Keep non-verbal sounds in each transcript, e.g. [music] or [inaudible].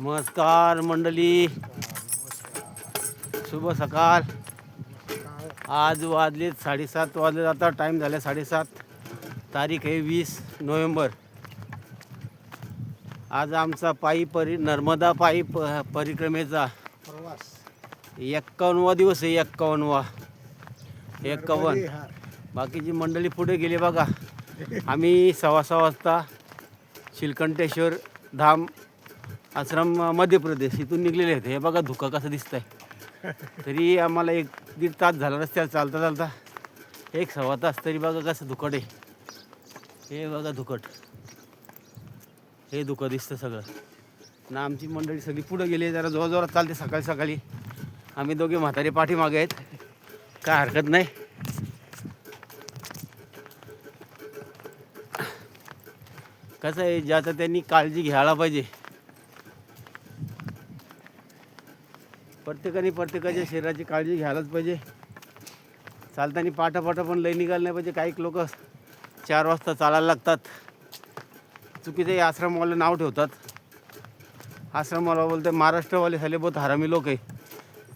नमस्कार मंडळी. शुभ सकाळ. आज वाजलेत साडेसात. वाजले आता टाईम झाला साडेसात. तारीख आहे वीस नोव्हेंबर. आज आमचा पायी परि नर्मदा पायी प परिक्रमेचा प्रवास. एक्कावन्नवा दिवस आहे एक्कावन्नवा. एक्कावन्न. बाकीची मंडळी पुढे गेली बघा. आम्ही सव्वा सहा वाजता शिलकंठेश्वर धाम आश्रम मध्य प्रदेश इथून निघलेले आहेत. हे बघा धुका कसं दिसत आहे [laughs] तरी आम्हाला एक दीड तास झाला रस्त्याला चालता चालता. एक सव्वा तास तरी बघा कसं धुकट आहे. हे बघा धुकट. हे धुकं दिसतं सगळं. ना आमची मंडळी सगळी पुढं गेली जरा जोराजोरात चालते सकाळी सकाळी. आम्ही दोघे म्हातारे पाठीमागे आहेत. काय हरकत नाही. कसं आहे ज्याचं त्यांनी काळजी घ्यायला पाहिजे. प्रत्येकाने प्रत्येकाच्या शरीराची काळजी घ्यायलाच पाहिजे. चालताना पाटापाटा पण लई निघालं नाही पाहिजे. काही लोक चार वाजता चालायला लागतात. चुकीचे आश्रमवाले नाव ठेवतात. आश्रमवाला बोलते महाराष्ट्रवाले झाले बहुत हरामी लोक आहे.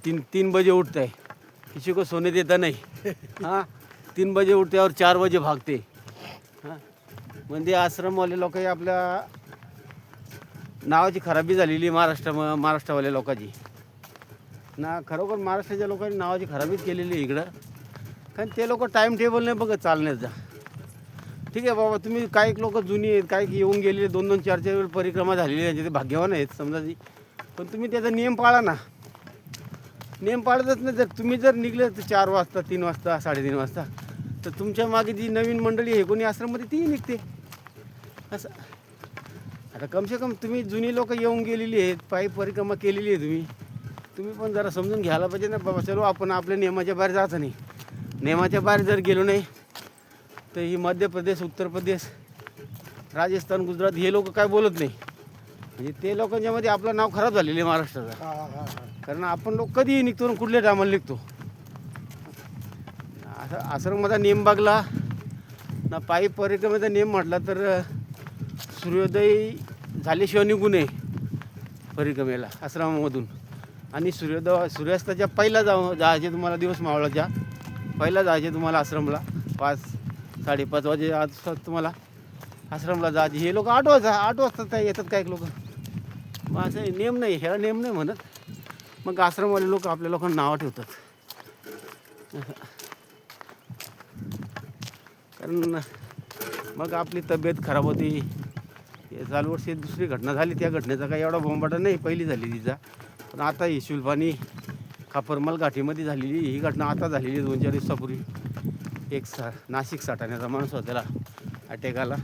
तीन तीन बजे उठते आहे किसी को सोने देता नाही. [laughs] हां? तीन बजे उठते और चार बजे भागते. हां? म्हणजे आश्रमवाले लोक आपल्या नावाची खराबी झालेली आहे महाराष्ट्र महाराष्ट्रवाल्या लोकांची. ना खरोखर महाराष्ट्राच्या लोकांनी नावाची खराबीच केलेली आहे इकडं. कारण ते लोक टाईम टेबल नाही बघत चालण्याचा ठीक आहे बाबा तुम्ही काही लोक जुनी आहेत काही येऊन गेलेले दोन दोन चार चार वेळ परिक्रमा झालेली आहे ते भाग्यवान आहेत समजा जी पण तुम्ही त्याचा नियम पाळा ना. नियम पाळतच नाही जर तुम्ही जर निघले तर चार वाजता तीन वाजता साडेतीन वाजता तर तुमच्या मागे जी नवीन मंडळी आहे कोणी आश्रममध्ये तीही निघते. असं. आता कमसे कम तुम्ही जुनी लोक येऊन गेलेली आहेत पायी परिक्रमा केलेली आहे तुम्ही. तुम्ही पण जरा समजून घ्यायला पाहिजे ना बाबा चलो आपण आपल्या नियमाच्या बाहेर जायचं नाही. नियमाच्या बाहेर जर गेलो नाही तर ही मध्य प्रदेश उत्तर प्रदेश राजस्थान गुजरात हे लोक काय बोलत नाही. म्हणजे ते लोकांच्यामध्ये आपलं नाव खराब झालेलं आहे महाराष्ट्राचं. कारण आपण लोक कधीही निघतो आणि कुठल्या टायमाला निघतो. असं आश्रमाचा नियम बघला ना पायी परिक्रमेचा नियम म्हटला तर सूर्योदय झाल्याशिवाय निघू नये परिक्रमेला आश्रमामधून. आणि सूर्योदय सूर्यास्ताच्या पहिला जाऊ जायचे तुम्हाला दिवस मावळाच्या. पहिला जायचे तुम्हाला आश्रमला. पाच साडेपाच वाजे आज तुम्हाला. आश्रमला जायचे हे लोक आठ वाजता आठ वाजता काय येतात काही लोक. मग असं नियम नाही. ह्याला नियम नाही म्हणत. मग आश्रमवाले लोक आपल्या लोकांना नावं ठेवतात. कारण मग आपली तब्येत खराब होती. चालू वर्षी दुसरी घटना झाली. त्या घटनेचा काही एवढा बोंबाटा नाही. पहिली झाली तिचा. पण आता ही शुल्पानी खापरमल घाटीमध्ये झालेली ही घटना आता झालेली दोन चार दिवसापूर्वी. एक सा नाशिक साठाण्याचा माणूस होता त्याला अटॅक आला.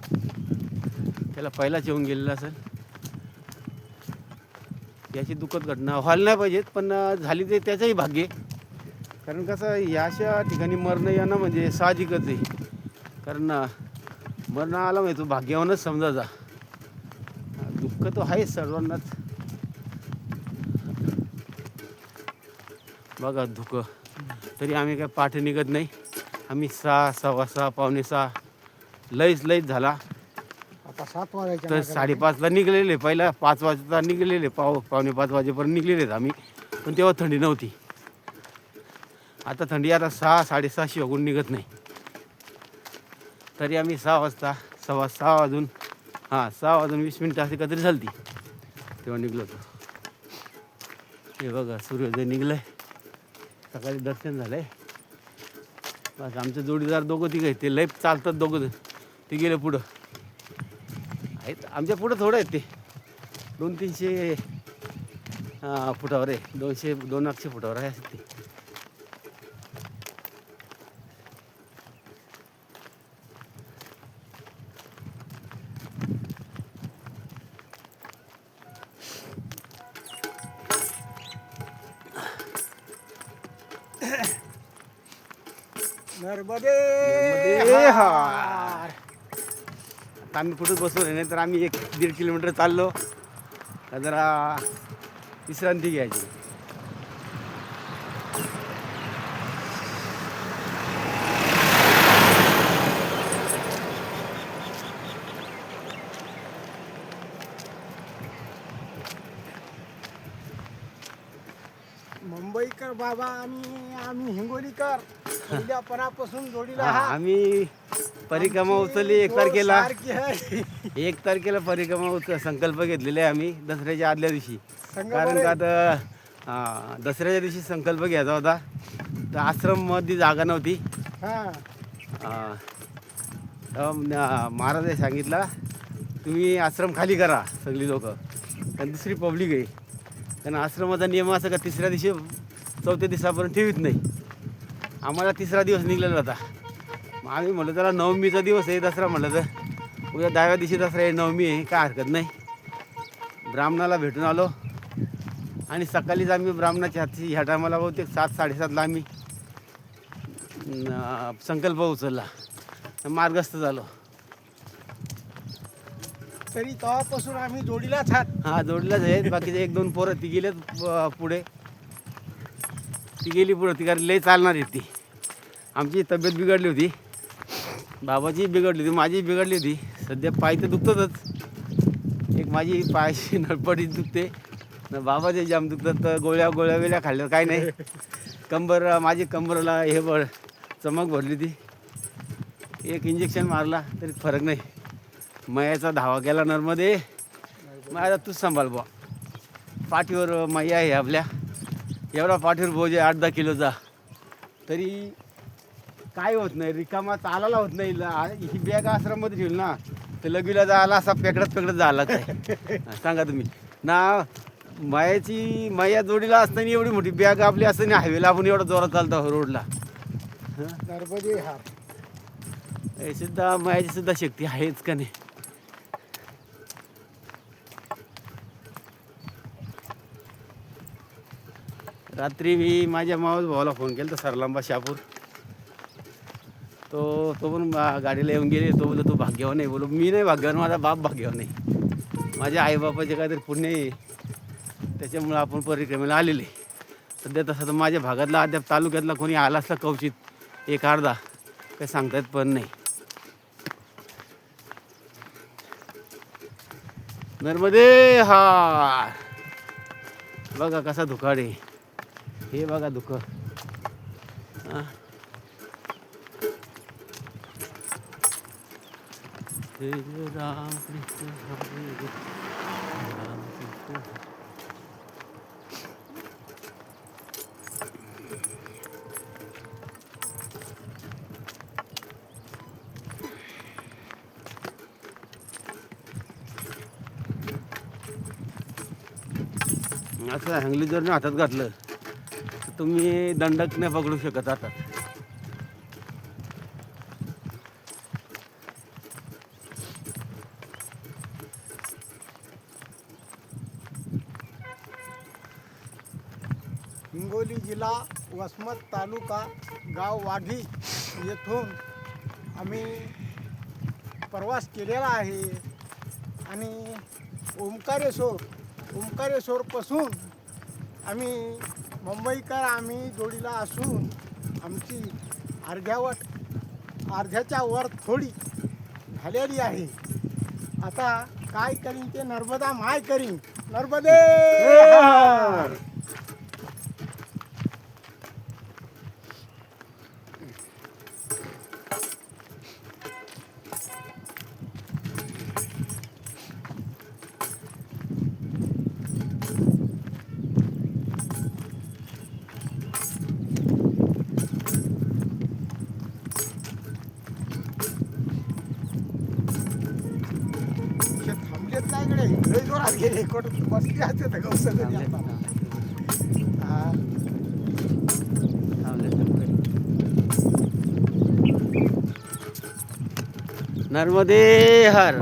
त्याला पहिलाच येऊन गेलेला असेल. याची दुःखद घटना व्हायला नाही पाहिजेत पण झाली ते त्याचंही भाग्य. कारण कसं या अशा ठिकाणी मरणं येणं म्हणजे साहजिकच आहे. कारण मरणं आलं म्हणजे तो भाग्यवानच समजायचा दुःख तो आहेच सर्वांनाच. बघा धुकं. तरी आम्ही काय पाठ निघत नाही. आम्ही सहा सव्वा सहा पावणे सहा. लईच लईच झाला. आता सात तर मागे. साडेपाचला निघलेले. पहिला पाच वाजता निघलेले. पाव पावणे पाच वाजेपर्यंत निघलेले आम्ही. पण तेव्हा थंडी नव्हती. आता थंडी आता सहा साडेसहाशे वागून निघत नाही. तरी आम्ही सहा वाजता सव्वा सहा वाजून हां सहा वाजून वीस मिनटं असे काहीतरी झालती. तेव्हा निघलो होतो. हे बघा सूर्योदय निघलं आहे सकाळी दर्शन झालं आहे बस आमचे जोडीदार दोघं तिघं आहेत. ते लय चालतात दोघं ते गेले पुढं. आहेत. आमच्या पुढं थोडं आहेत ते. दोन तीनशे फुटावर आहे. दोनशे दोन आठशे फुटावर आहे असं नर्मदे! हार. आता आम्ही कुठं बसलो नाही तर आम्ही एक दीड किलोमीटर चाललो. जरा विश्रांती घ्यायची. मुंबईकर बाबा आणि आम्ही हिंगोलीकर. पहिल्यापणापासून जोडीला हा, हा आम्ही परिक्रमा उचलली एक तारखेला. सारखी आहे. एक तारखेला परिक्रमा उच संकल्प घेतलेले आहे आम्ही दसऱ्याच्या आदल्या दिवशी. कारण. का आता हा, दसऱ्याच्या दिवशी संकल्प घ्यायचा होता. तर आश्रममध्ये जागा नव्हती. हा. हा. न- महाराजांनी सांगितलं तुम्ही आश्रम खाली करा सगळी लोक. कारण दुसरी पब्लिक आहे. कारण आश्रमाचा नियम असा का तिसऱ्या दिवशी चौथ्या दिवसापर्यंत ठेवीत नाही. आम्हाला तिसरा दिवस निघलेला होता. मग आम्ही म्हटलं त्याला नवमीचा दिवस आहे दसरा म्हटलं तर. उद्या दहाव्या दिवशी दसरा आहे नवमी आहे काय हरकत नाही. ब्राह्मणाला भेटून आलो. आणि सकाळीच आम्ही ब्राह्मणाच्या हाती ह्या टायमाला बहुतेक सात साडेसातला आम्ही संकल्प उचलला. मार्गस्थ झालो. तरी तेव्हापासून आम्ही जोडीलाच आहात. हा जोडलाच आहेत. बाकीचे एक दोन पोरं ती गेलेत पुढे. ती गेली पुढं ती कारण लय चालणार आहे ती. आमची तब्येत बिघडली होती. बाबाची बिघडली होती माझी बिघडली होती. सध्या पाय तर दुखतातच एक माझी पायाची [laughs] नळपटी दुखते. न बाबाचे जाम दुखतात तर गोळ्या गोळ्या वेळ्या खाल्ल्या काय नाही. कंबर माझी कंबरला हे बळ चमक भरली ती एक इंजेक्शन मारला तरी फरक नाही. मयाचा धावा केला नर्मदे. मग आता तूच सांभाळ बुवा. पाठीवर मैया आहे आपल्या. एवढा पाठीवर बोज आहे आठ दहा किलोचा तरी काय होत नाही रिकामा चालायला होत नाही. ला- ही बॅग आश्रममध्ये ठेवली ना तर लगीला जायला असा पेकडत पेकडत झाला काय सांगा तुम्ही. ना मायाची माया जोडीला असताना एवढी मोठी बॅग आपली असताना हायवेला आपण एवढा जोरात चालतो रोडला. सुद्धा मायाची सुद्धा शक्ती आहेच का नाही? रात्री मी माझ्या मावस भावाला फोन केला तर सरलांबा शापूर तो तो पण गाडीला येऊन गेले. तो बोलतो तू भाग्यवान नाही बोलू मी नाही भाग्यवान माझा बाप भाग्यवान नाही माझ्या आईबापाचे काहीतरी पुण्य आहे. त्याच्यामुळं आपण परिक्रमेला आलेले सध्या तसं तर माझ्या भागातला अद्याप तालुक्यातला कोणी आला असला कवचित एक अर्धा काही सांगता येत पण नाही. नर्मदे हा बघा कसा धुकाडे हे बघा दुःख. राम कृष्ण राम कृष्ण असं हँगली जर हातात घातलं. तुम्ही दंडक नाही पकडू शकत आता. हिंगोली जिल्हा वसमत तालुका गाव वाघी येथून आम्ही प्रवास केलेला आहे. आणि ओंकारेश्वर ओंकारेश्वरपासून आम्ही मुंबईकर आम्ही जोडीला असून आमची अर्ध्यावट अर्ध्याच्या वर थोडी झालेली आहे. आता काय करीन ते नर्मदा माय करीन. नर्मदे हर. ते थांबलेत ना इकडे लय जोरात गेले कुठं बसले असते तर गवसं घरी आता. हा. नर्मदे हर